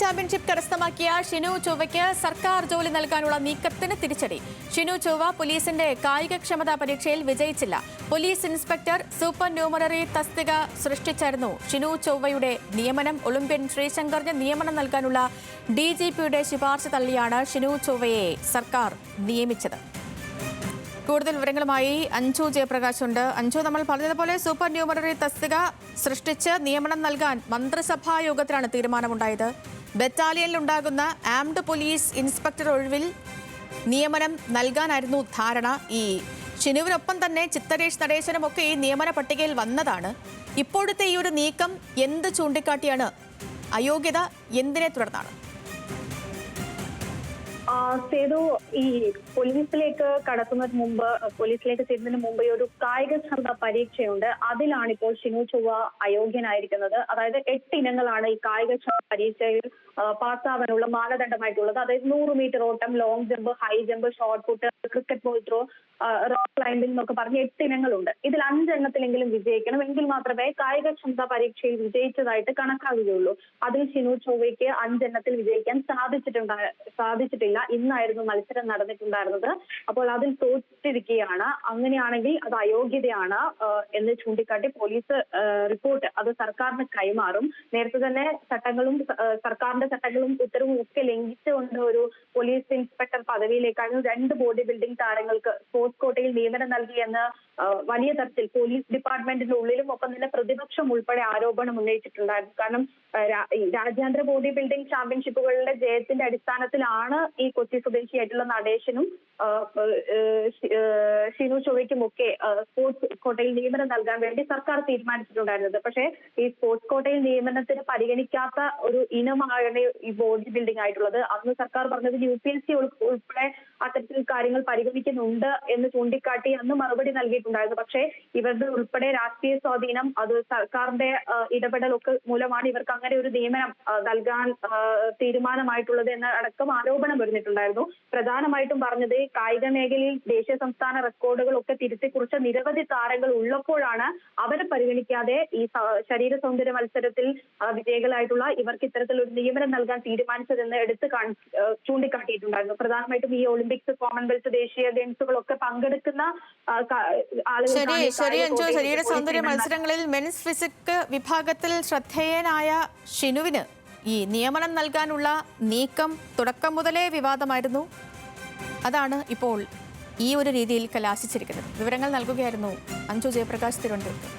Championship കരസ്ഥമാക്കിയ ഷിനു ചൊവ്വയ്ക്ക് സർക്കാർ ജോലി നൽകാനുള്ള നീക്കത്തിന് തിരിച്ചടി. ഷിനു ചൊവ്വ പോലീസിന്റെ കായികക്ഷമതാ പരീക്ഷയിൽ വിജയിച്ചില്ല. പോലീസ് ഇൻസ്പെക്ടർ സൂപ്പർ ന്യൂമററി തസ്തിക സൃഷ്ടിച്ചായിരുന്നു ഷിനു ചൊവ്വയുടെ നിയമനം. ഒളിമ്പ്യൻ ശ്രീശങ്കറിന് നിയമനം നൽകാനുള്ള ഡി ശുപാർശ തള്ളിയാണ് ഷിനു ചൊവ്വയെ സർക്കാർ നിയമിച്ചത്. കൂടുതൽ വിവരങ്ങളുമായി അഞ്ചു ജയപ്രകാശ് ഉണ്ട് അഞ്ചു നമ്മൾ പറഞ്ഞതുപോലെ സൂപ്പർ ന്യൂമററി തസ്തിക സൃഷ്ടിച്ച് നിയമനം നൽകാൻ മന്ത്രിസഭാ യോഗത്തിലാണ് തീരുമാനമുണ്ടായത്. ബറ്റാലിയനിലുണ്ടാകുന്ന ആംഡ് പോലീസ് ഇൻസ്പെക്ടർ ഒഴിവിൽ നിയമനം നൽകാനായിരുന്നു ധാരണ. ഈ ഷിനുവിനൊപ്പം തന്നെ ചിത്തരേഷ് നടേശനും ഒക്കെ ഈ നിയമന പട്ടികയിൽ വന്നതാണ്. ഇപ്പോഴത്തെ ഈ ഒരു നീക്കം എന്ത് ചൂണ്ടിക്കാട്ടിയാണ്? അയോഗ്യത എന്തിനെ തുടർന്നാണ്? സേതു ഈ പോലീസിലേക്ക് കടക്കുന്നതിന് മുമ്പ് പോലീസിലേക്ക് ചേരുന്നതിന് മുമ്പ് ഒരു കായിക ക്ഷമത പരീക്ഷയുണ്ട്. അതിലാണ് ഇപ്പോൾ ഷിനു ചൊവ്വ അയോഗ്യനായിരിക്കുന്നത്. അതായത് എട്ട് ഇനങ്ങളാണ് ഈ കായിക പരീക്ഷയിൽ പാസ്സാവാനുള്ള മാനദണ്ഡമായിട്ടുള്ളത്. അതായത് നൂറ് മീറ്റർ ഓട്ടം long jump high jump shot put cricket ball throw rock climbing എന്നൊക്കെ പറഞ്ഞ് എട്ട് ഇനങ്ങളുണ്ട്. ഇതിൽ അഞ്ചെണ്ണത്തിലെങ്കിലും വിജയിക്കണം. എങ്കിൽ മാത്രമേ കായിക ക്ഷമതാ പരീക്ഷയിൽ വിജയിച്ചതായിട്ട് കണക്കാകുകയുള്ളൂ. അതിൽ ഷിനു ചൊവ്വയ്ക്ക് അഞ്ചെണ്ണത്തിൽ വിജയിക്കാൻ സാധിച്ചിട്ടുണ്ടാ സാധിച്ചിട്ടില്ല. ഇന്നായിരുന്നു മത്സരം നടന്നിട്ടുണ്ടായിരുന്നത്. അപ്പോൾ അതിൽ തോറ്റിരിക്കുകയാണ്. അങ്ങനെയാണെങ്കിൽ അത് അയോഗ്യതയാണ് എന്ന് ചൂണ്ടിക്കാട്ടി പോലീസ് റിപ്പോർട്ട് അത് സർക്കാരിന് കൈമാറും. നേരത്തെ തന്നെ ചട്ടങ്ങളും സർക്കാരിന്റെ ചട്ടങ്ങളും ഉത്തരവും ഒക്കെ ലംഘിച്ചുകൊണ്ട് ഒരു പോലീസ് ഇൻസ്പെക്ടർ പദവിയിലേക്കാണ് രണ്ട് ബോഡി ബിൽഡിംഗ് താരങ്ങൾക്ക് സ്പോർട്സ് കോട്ടയിൽ നിയമനം നൽകിയെന്ന് വലിയ തരത്തിൽ പോലീസ് ഡിപ്പാർട്ട്മെന്റിന്റെ ഉള്ളിലും ഒപ്പം തന്നെ പ്രതിപക്ഷം ഉൾപ്പെടെ ആരോപണം ഉന്നയിച്ചിട്ടുണ്ടായിരുന്നു. കാരണം രാജ്യാന്തര ബോഡി ബിൽഡിംഗ് ചാമ്പ്യൻഷിപ്പുകളുടെ ജയത്തിന്റെ അടിസ്ഥാനത്തിലാണ് ഈ കൊച്ചി സ്വദേശിയായിട്ടുള്ള നടേശനും ഷിനു ചൊവ്വയ്ക്കുമൊക്കെ സ്പോർട്സ് കോട്ടയിൽ നിയമനം നൽകാൻ വേണ്ടി സർക്കാർ തീരുമാനിച്ചിട്ടുണ്ടായിരുന്നത്. പക്ഷേ ഈ സ്പോർട്സ് കോട്ടയിൽ നിയമനത്തിന് പരിഗണിക്കാത്ത ഒരു ഇനമാണ് ഈ ബോഡി ബിൽഡിംഗ് ആയിട്ടുള്ളത്. അന്ന് സർക്കാർ പറഞ്ഞത് യു പി എസ് സി ഉൾപ്പെടെ അത്തരത്തിൽ കാര്യങ്ങൾ പരിഗണിക്കുന്നുണ്ട് എന്ന് ചൂണ്ടിക്കാട്ടി അന്ന് മറുപടി നൽകിയിട്ടുണ്ടായിരുന്നു പക്ഷേ ഇവരുടെ ഉൾപ്പെടെ രാഷ്ട്രീയ സ്വാധീനം അത് സർക്കാരിന്റെ ഇടപെടലൊക്കെ മൂലമാണ് ഇവർക്ക് അങ്ങനെ ഒരു നിയമനം നൽകാൻ തീരുമാനമായിട്ടുള്ളത് എന്ന അടക്കം ആരോപണം വരുന്നിട്ടുണ്ടായിരുന്നു പ്രധാനമായിട്ടും പറഞ്ഞത് കായിക മേഖലയിൽ ദേശീയ സംസ്ഥാന റെക്കോർഡുകളൊക്കെ തിരുത്തിക്കുറിച്ച നിരവധി താരങ്ങൾ ഉള്ളപ്പോഴാണ് അവരെ പരിഗണിക്കാതെ ഈ ശരീര സൗന്ദര്യ മത്സരത്തിൽ വിജയികളായിട്ടുള്ള ഇവർക്ക് ഇത്തരത്തിലൊരു നിയമനം നൽകാൻ തീരുമാനിച്ചതെന്ന് എടുത്ത് ചൂണ്ടിക്കാട്ടിയിട്ടുണ്ടായിരുന്നു. പ്രധാനമായിട്ടും ഈ ഒളിമ്പിക്സ് കോമൺവെൽത്ത് ദേശീയ ഗെയിംസുകളൊക്കെ പങ്കെടുക്കുന്ന ശരി ശരി അഞ്ചു ശരീര സൗന്ദര്യ മത്സരങ്ങളിൽ മെൻസ് ഫിസിക് വിഭാഗത്തിൽ ശ്രദ്ധേയനായ ഷിനുവിന് ഈ നിയമനം നൽകാനുള്ള നീക്കം തുടക്കം മുതലേ വിവാദമായിരുന്നു. അതാണ് ഇപ്പോൾ ഈ ഒരു രീതിയിൽ കലാശിച്ചിരിക്കുന്നത്. വിവരങ്ങൾ നൽകുകയായിരുന്നു അഞ്ചു ജയപ്രകാശ് തിരുവനന്തപുരത്ത്.